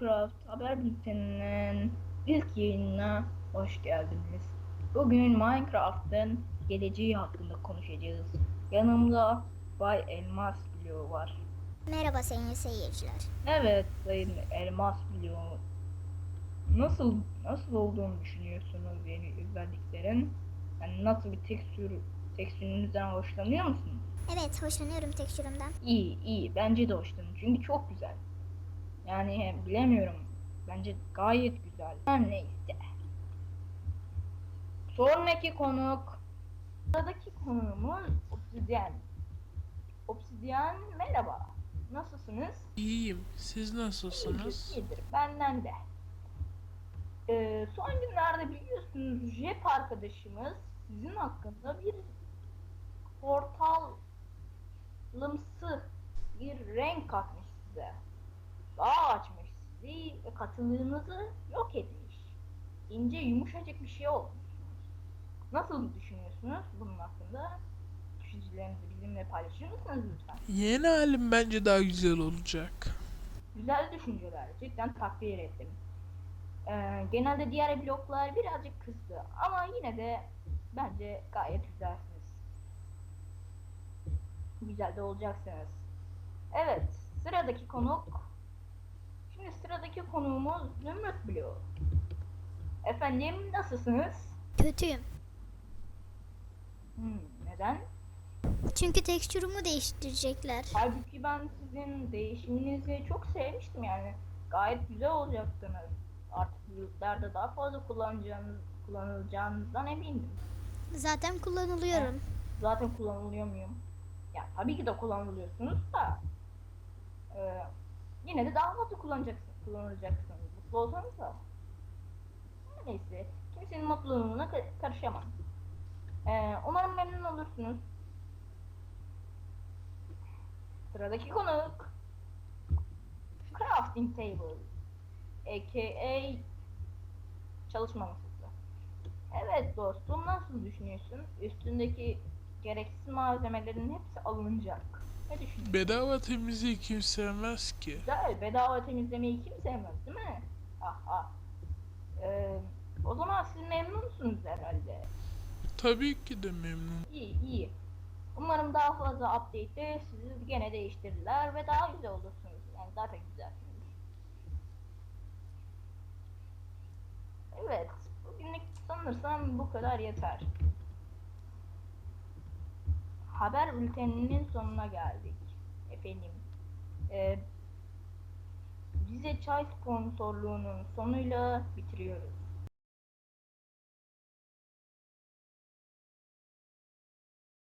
Minecraft haber bülteninin ilk yayınına hoş geldiniz. Bugün Minecraft'ın geleceği hakkında konuşacağız. Yanımda Bay Elmas Blue var. Merhaba sayın seyirciler. Evet Sayın Elmas Blue. Nasıl nasıl olduğunu düşünüyorsunuz yeni özelliklerin? Yani nasıl bir tekstür tekstürünüzden hoşlanıyor musunuz? Evet hoşlanıyorum tekstürümden. İyi iyi bence de hoşlanıyorum çünkü çok güzel. Yani bilemiyorum bence gayet güzel. Her neyse. Sonraki konuk Sıradaki konuğumuz Obsidian. Obsidian merhaba. Nasılsınız? İyiyim. Siz nasılsınız? İyidir. Benden de. Ee, son günlerde biliyorsunuz Jep arkadaşımız sizin hakkında bir portalımsı bir renk katmış size. Ve katılığınızı yok etmiş. İnce yumuşacık bir şey olmuşsunuz. Nasıl düşünüyorsunuz bunun hakkında? Düşüncelerinizi bizimle paylaşır mısınız lütfen? Yeni halim bence daha güzel olacak. Güzel düşünceler. Cidden takdir ettim. Ee, genelde diğer bloklar birazcık kızdı ama yine de bence gayet güzelsiniz. Güzel de olacaksınız. Evet, sıradaki konuk. Şimdi sıradaki konuğumuz Zümrüt Blue. Efendim nasılsınız? Kötüyüm. Hmm, neden? Çünkü tekstürümü değiştirecekler. Halbuki ben sizin değişiminizi çok sevmiştim yani. Gayet güzel olacaktınız. Artık yurtlarda daha fazla kullanacağınız, kullanılacağınızdan emindim. Zaten kullanılıyorum. Zaten kullanılıyor muyum? Ya tabii ki de kullanılıyorsunuz da. e, yine de daha fazla kullanacaksınız, kullanılacaksınız. Mutlu olsanız da. Neyse. Kimsenin mutluluğuna ka- karışamam. E, umarım memnun olursunuz. Sıradaki konuk. Crafting Table. A.K.A. çalışma masası. Evet dostum nasıl düşünüyorsun? Üstündeki gereksiz malzemelerin hepsi alınacak. Ne düşünüyorsun? Bedava temizliği kim sevmez ki? Güzel. Bedava temizlemeyi kim sevmez değil mi? Aha. Ee, o zaman siz memnunsunuz herhalde. Tabii ki de memnun. İyi iyi. Umarım daha fazla update'de sizi gene değiştirirler ve daha güzel olursunuz. Yani zaten güzelsiniz. Evet. Bugünlük sanırsam bu kadar yeter. Haber bülteninin sonuna geldik. Efendim. Ee, Rize Çay sponsorluğunun sonuyla bitiriyoruz.